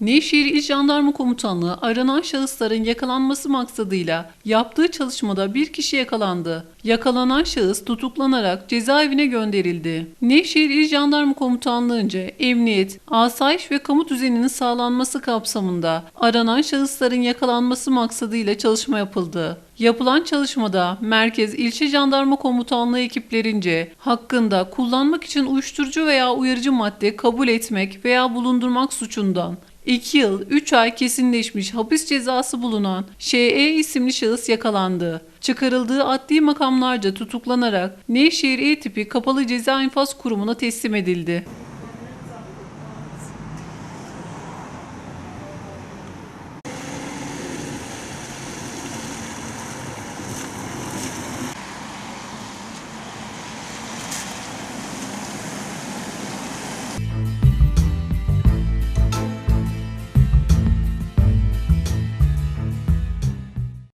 Nevşehir İl Jandarma Komutanlığı aranan şahısların yakalanması maksadıyla yaptığı çalışmada bir kişi yakalandı. Yakalanan şahıs tutuklanarak cezaevine gönderildi. Nevşehir İl Jandarma Komutanlığı'nca emniyet, asayiş ve kamu düzeninin sağlanması kapsamında aranan şahısların yakalanması maksadıyla çalışma yapıldı. Yapılan çalışmada Merkez İlçe Jandarma Komutanlığı ekiplerince hakkında kullanmak için uyuşturucu veya uyarıcı madde kabul etmek veya bulundurmak suçundan 2 yıl 3 ay kesinleşmiş hapis cezası bulunan Ş.E. isimli şahıs yakalandı. Çıkarıldığı adli makamlarca tutuklanarak Nevşehir E tipi kapalı ceza infaz kurumuna teslim edildi.